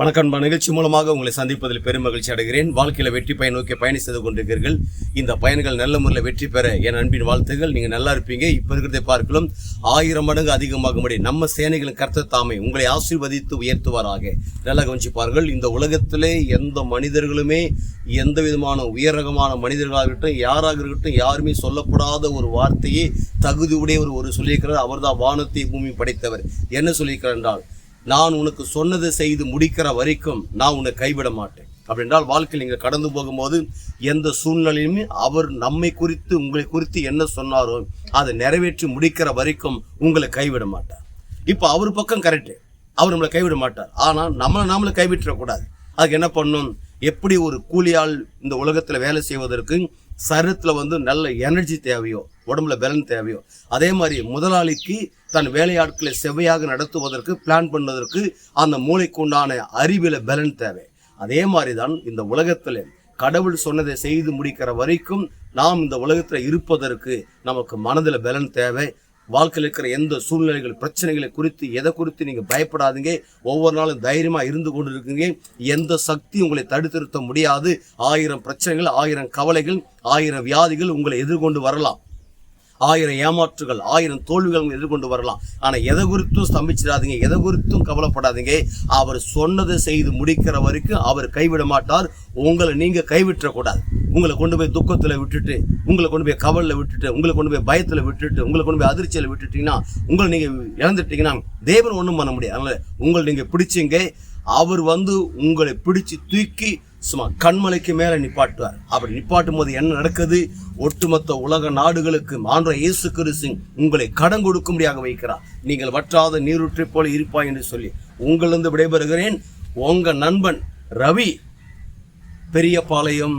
வணக்கம். நிகழ்ச்சி மூலமாக உங்களை சந்திப்பதில் பெரும் மகிழ்ச்சி அடைகிறேன். வாழ்க்கையில வெற்றி பயன் நோக்கி பயணி செய்து கொண்டிருக்கிறீர்கள். இந்த பயன்கள் நல்ல முறையில் வெற்றி பெற என் அன்பின் வாழ்த்துகள். நீங்க நல்லா இருப்பீங்க. இப்ப இருக்கிறதை பார்க்கலாம் ஆயிரம் மடங்கு அதிகமாகும்படி நம்ம சேனைகளின் கருத்த தாமே உங்களை ஆசீர்வதித்து உயர்த்துவாராக. நல்லா கவனிச்சுப்பார்கள். இந்த உலகத்திலே எந்த மனிதர்களுமே எந்த விதமான உயரகமான மனிதர்களாக இருக்கட்டும் யாராக இருக்கட்டும் யாருமே சொல்லப்படாத ஒரு வார்த்தையை தகுதியுடைய ஒரு ஒரு சொல்லியிருக்கிறார். அவர்தான் வானத்தை பூமி படைத்தவர். என்ன சொல்லியிருக்கிறார் என்றால் நான் உனக்கு சொன்னதை செய்து முடிக்கிற வரைக்கும் நான் உன்னை கைவிட மாட்டேன். அப்படின்றால் வாழ்க்கையில் நீங்கள் கடந்து போகும்போது எந்த சூழ்நிலையுமே அவர் நம்மை குறித்து உங்களை குறித்து என்ன சொன்னாரோ அதை நிறைவேற்றி முடிக்கிற வரைக்கும் உங்களை கைவிட மாட்டார். இப்போ அவர் பக்கம் கரெக்டு அவர் நம்மளை கைவிட மாட்டார். ஆனால் நம்மளை நாமளை கைவிட்டுறக்கூடாது. அதுக்கு என்ன பண்ணும்? எப்படி ஒரு கூலியால் இந்த உலகத்தில் வேலை செய்வதற்கு சரீரத்தில் வந்து நல்ல எனர்ஜி தேவையோ உடம்புல பலன் தேவையோ. அதே மாதிரி முதலாளிக்கு தன் வேலையாட்களை செவ்வையாக நடத்துவதற்கு பிளான் பண்ணுவதற்கு அந்த மூளைக்கு உண்டான அறிவில பலன் தேவை. அதே மாதிரி தான் இந்த உலகத்தில் கடவுள் சொன்னதை செய்து முடிக்கிற வரைக்கும் நாம் இந்த உலகத்தில் இருப்பதற்கு நமக்கு மனதில் பலன் தேவை. வாழ்க்கையில் இருக்கிற எந்த சூழ்நிலைகள் பிரச்சனைகளை குறித்து எதை குறித்து நீங்கள் பயப்படாதீங்க. ஒவ்வொரு நாளும் தைரியமாக இருந்து கொண்டு இருக்கீங்க எந்த சக்தி உங்களை தடுத்திருத்த முடியாது. ஆயிரம் பிரச்சனைகள் ஆயிரம் கவலைகள் ஆயிரம் வியாதிகள் உங்களை எதிர்கொண்டு வரலாம். ஆயிரம் ஏமாற்றுகள் ஆயிரம் தோல்விகள் எதிர்கொண்டு வரலாம். ஆனால் எதை குறித்தும் ஸ்தம்பிச்சிடாதீங்க. எதை குறித்தும் கவலைப்படாதீங்க. அவர் சொன்னதை செய்து முடிக்கிற வரைக்கும் அவர் கைவிட மாட்டார் உங்களை நீங்கள் கைவிட்டக்கூடாது. உங்களை கொண்டு போய் துக்கத்தில் விட்டுட்டு உங்களை கொண்டு போய் கவலில் விட்டுட்டு உங்களை கொண்டு போய் பயத்தில் விட்டுட்டு உங்களை கொண்டு போய் அதிர்ச்சியில் விட்டுட்டீங்கன்னா உங்களை நீங்கள் இழந்துட்டீங்கன்னா தேவன் ஒன்றும் பண்ண முடியாது. அதனால் உங்களை நீங்கள் பிடிச்சிங்க. அவர் வந்து உங்களை பிடிச்சி தூக்கி சும்மா கண்மலைக்கு மேலே நிப்பாட்டுவார். அப்படி நிப்பாட்டும் போது என்ன நடக்குது? ஒட்டுமொத்த உலக நாடுகளுக்கு ஆண்ட இயேசு கிறிஸ்து உங்களை கடன் கொடுக்கும்படியாக வைக்கிறார். நீங்கள் வற்றாத நீரூற்றை போல இருப்பாய் என்று சொல்லி உங்களிருந்து விடைபெறுகிறேன். உங்கள் நண்பன் ரவி பெரியபாளையம்